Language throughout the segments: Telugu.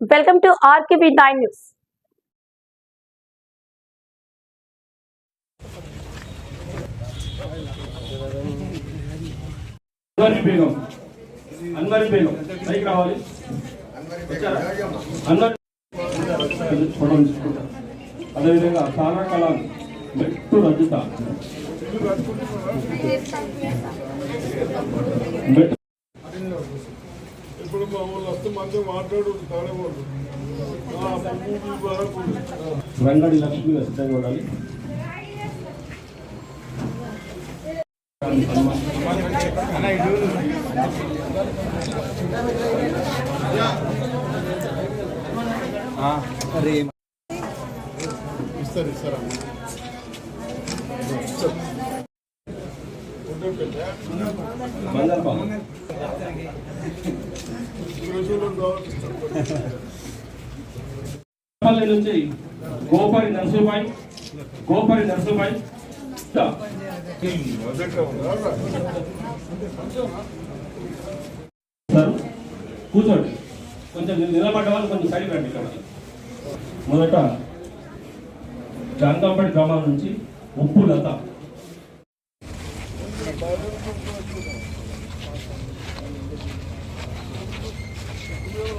Welcome to RKB nine news. Anwari Begum. Anwari Begum. పైకి రావాలి. అన్వరి ఫోటో అదేవిధంగా సారా కలాం మెట్టు రజిత. మెట్టు వాళ్ళు వస్తే మంచిగా మాట్లాడు తాడేవాళ్ళు వరకు. రంగడి లక్ష్మి సిద్ధంగా ఉండాలి. ఇస్తారు ఇస్తారా? పల్లి నుంచి గోపరి నరసింహాయ్ గోపరి నరసింహాయ్ కూర్చోండి. కొంచెం నిలబడ్డ వాళ్ళు కొంచెం సైడ్ రండి ఇక్కడ. మొదట గంగంపడి గ్రామాల నుంచి ఉప్పు లత.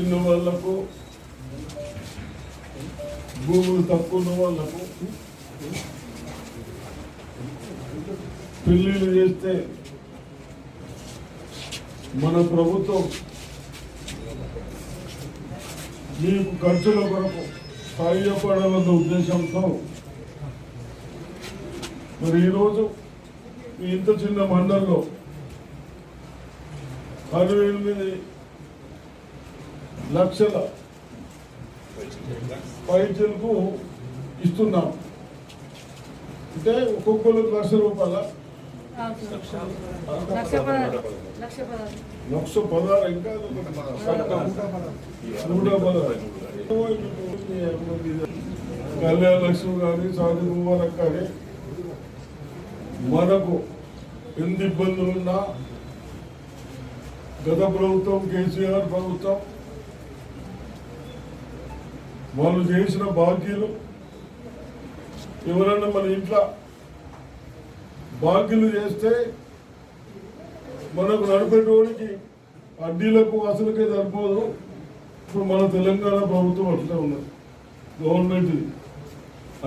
చిన్న వాళ్ళకు భూములు తక్కువ ఉన్న వాళ్ళకు పెళ్ళిళ్ళు చేస్తే మన ప్రభుత్వం మీకు ఖర్చుల కొరకు సహాయపడాలన్న ఉద్దేశంతో మరి ఈరోజు ఇంత చిన్న మండల్లో అరవై ఎనిమిది లక్షల పైచలకు ఇస్తున్నాం. అంటే ఒక్కొక్కరికి లక్ష రూపాయల. లక్ష పదహారు ఇంకా నూట పదహారు. కళ్యాణ లక్ష్మి కానీ సాధి ముబారక్ కానీ మనకు ఎన్ని ఇబ్బందులున్నా గత ప్రభుత్వం కేసీఆర్ ప్రభుత్వం వాళ్ళు చేసిన బాకీలు ఎవరన్నా మన ఇంట్లో బాకీలు చేస్తే మనకు నడిపేటోడికి అడ్డీలకు అసలుకే సరిపోదు. ఇప్పుడు మన తెలంగాణ ప్రభుత్వం అట్లే ఉన్నది. గవర్నమెంట్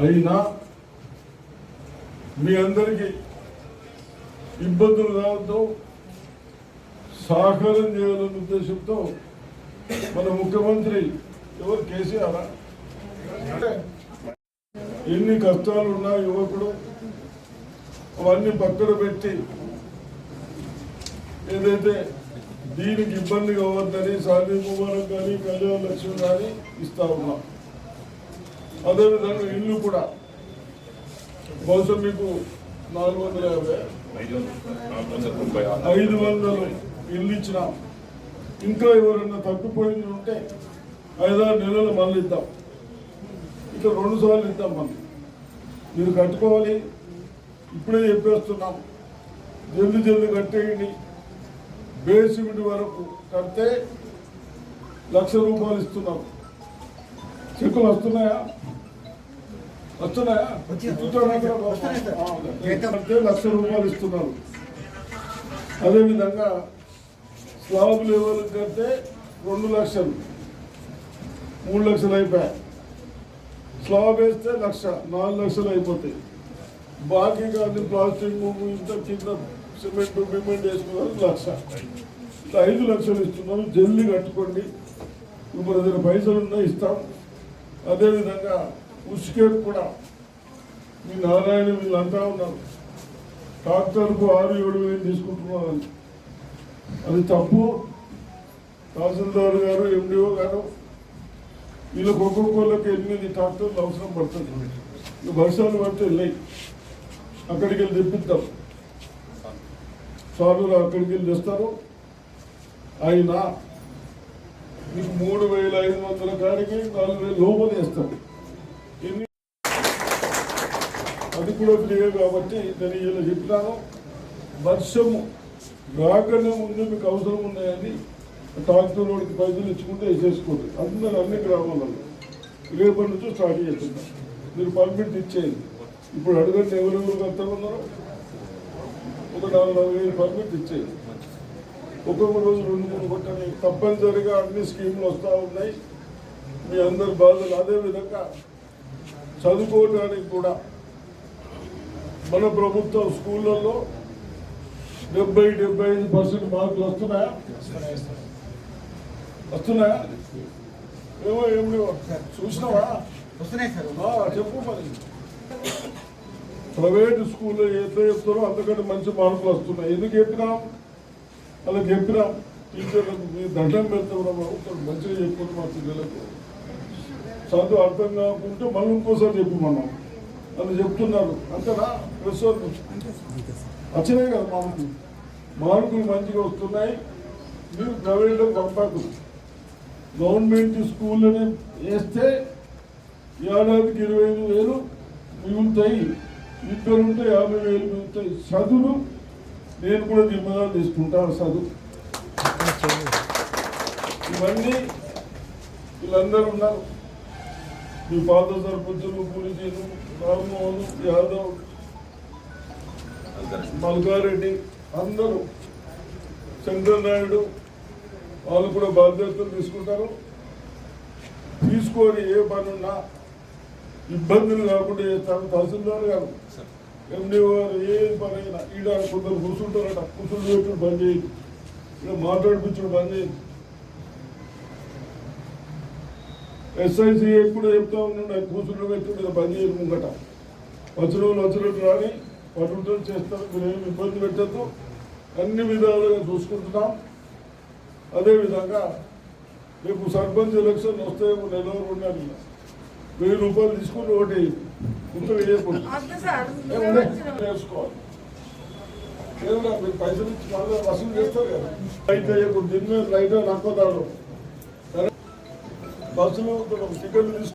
అయినా మీ అందరికీ ఇబ్బందులు కావద్దు సహకారం చేయాలనే ఉద్దేశంతో మన ముఖ్యమంత్రి ఎవరు కేసీఆర్? అంటే ఎన్ని కష్టాలు ఉన్నా యువకుడు అవన్నీ పక్కన పెట్టి ఏదైతే దీనికి ఇబ్బంది కావద్దని సాధి కుమారం కానీ కళ్యాణ లక్ష్మి కానీ ఇస్తా ఉన్నాం. అదేవిధంగా ఇల్లు కూడా బహుశా మీకు నాలుగు వందల యాభై ఐదు వందలు ఇల్లు ఇచ్చినాం ఇంకా ఎవరైనా తప్పిపోయింది ఉంటే ఐదారు నెలలు మళ్ళీ ఇద్దాం. ఇట్లా రెండు సార్లు ఇద్దాం మనం మీరు కట్టుకోవాలి. ఇప్పుడే చెప్పేస్తున్నాం. జల్ది జల్ది కట్టేయండి. బేసిమిటి వరకు కడితే లక్ష రూపాయలు ఇస్తున్నాం. చెక్కులు వస్తున్నాయా? వస్తున్నాయా? కడితే లక్ష రూపాయలు ఇస్తున్నారు. అదేవిధంగా స్లాబ్ లెవెల్ కడితే రెండు లక్షలు. మూడు లక్షలు అయిపోయాయి. స్లాబ్ వేస్తే లక్ష నాలుగు లక్షలు అయిపోతాయి. బాకీ కానీ ప్లాస్టిక్ ముగ్గు ఇంత కింద సిమెంట్ బిమెంట్ వేసుకున్నారు లక్ష. ఇట్లా ఐదు లక్షలు ఇస్తున్నారు. జల్దీ కట్టుకోండి. ఇప్పుడు దగ్గర పైసలు ఉన్నాయి ఇస్తాం. అదేవిధంగా ఉసుకేట్ కూడా. మీ నారాయణ వీళ్ళంతా ఉన్నారు. ట్రాక్టర్కు ఆరు ఏడు వేలు తీసుకుంటున్నారని. అది తప్పు. తహసీల్దార్ గారు ఎండిఓ గారు వీళ్ళకి ఒక్కొక్కళ్ళకి ఎనిమిది ట్రాక్టర్లు అవసరం పడుతుంది వర్షాలు పడితే లేవు అక్కడికి వెళ్ళి తెప్పిద్దాం. సార్లు అక్కడికి వెళ్ళి తెస్తారు. అయినా మీకు మూడు వేల ఐదు వందల కాడికి నాలుగు వేలు లోపల వేస్తాం. ఎన్ని అది కూడా లేదు కాబట్టి నేను ఇలా చెప్పినాను. వర్షము రాకనే ముందు మీకు అవసరం ఉన్నాయని ట్రాక్టర్ వాడికి పైసలు ఇచ్చుకుంటే వేసేసుకోండి. అందరూ అన్ని గ్రామాలలో. రేపటి నుంచి స్టార్ట్ చేస్తున్నాం. మీరు పర్మిట్ ఇచ్చేయండి. ఇప్పుడు అడగండి ఎవరెవరు కడతా ఉన్నారు? ఒక నాలుగు నాలుగు వేలు పర్మిట్ ఇచ్చేయండి. ఒక్కొక్క రోజు రెండు మూడు కొట్టని తప్పనిసరిగా అన్ని స్కీములు వస్తూ ఉన్నాయి. మీ అందరి బాధలు అదేవిధంగా చదువుకోవడానికి కూడా. మన ప్రభుత్వ స్కూళ్ళల్లో డెబ్బై డెబ్బై ఐదు పర్సెంట్ మార్కులు వస్తున్నాయా? వస్తున్నాయా ఏమో ఏం లేవో. చూసినావా? వస్తున్నాయి సార్. చెప్పు మరి. ప్రైవేట్ స్కూల్లో ఎంత చెప్తారో అంతకంటే మంచి మార్కులు వస్తున్నాయి. ఎందుకు చెప్పినాం? అలా చెప్పినాం టీచర్లకు మీ దండం పెడతాం మంచిగా చెప్పుకుంటే మా పిల్లలకు. చదువు అర్థం కాకుంటే మళ్ళీ ఇంకోసారి చెప్పమన్నాం అని చెప్తున్నారు. అంతేనా? వాళ్ళు వచ్చినాయి కదా మార్కులు మార్కులు మంచిగా వస్తున్నాయి. మీరు ప్రైవేట్లో పంపాకు గవర్నమెంట్ స్కూళ్ళని వేస్తే ఏడాదికి ఇరవై ఐదు వేలు మిగులుతాయి. ఇద్దరుంటే యాభై వేలు మిగులుతాయి. చదువులు నేను కూడా జిమ్మగా తీసుకుంటాను చదువు. ఇవన్నీ వీళ్ళందరూ ఉన్నారు. మీ పాత సర్పంచులు పోలీసులు రామ్మోహన్ యాదవ్ మల్కారెడ్డి అందరూ చంద్రనాయుడు వాళ్ళు కూడా బాధ్యతలు తీసుకుంటారు. తీసుకొని ఏ పని ఉన్నా ఇబ్బందులు కాకుండా చేస్తారు. తహసీల్దార్ గారు ఎండిఓ గారు ఏ పని అయినా ఈడ కొందరు కూర్చుంటారట కూర్చుని పెట్టుడు బంద్ చేయండి ఇక్కడ మాట్లాడిపించుడు బంద్ చేయండి ఎస్ఐసి కూడా చెప్తా ఉన్నాడు కూర్చుని పెట్టుడు బంద్ చేయరు ముంగట. వచ్చిన వాళ్ళు వచ్చినట్టు రాని పట్టుతో చేస్తారు. మీరు ఏమి ఇబ్బంది పెట్టద్దు. అన్ని విధాలుగా చూసుకుంటున్నాం. అదేవిధంగా రేపు సర్పంచ్ ఎలక్షన్ వస్తే ఒక నెల రెండు నెలలు వెయ్యి రూపాయలు తీసుకుని వేయి. ఇంత వేయకూడదు ఏమన్నా మీరు పైసలు ఇచ్చి మళ్ళీ వసూలు చేస్తారు కదా. రైట్ అయ్యకూడదు దీని మీద రైట్ నక్కదాడు బస్సులు టికెట్లు తీసుకు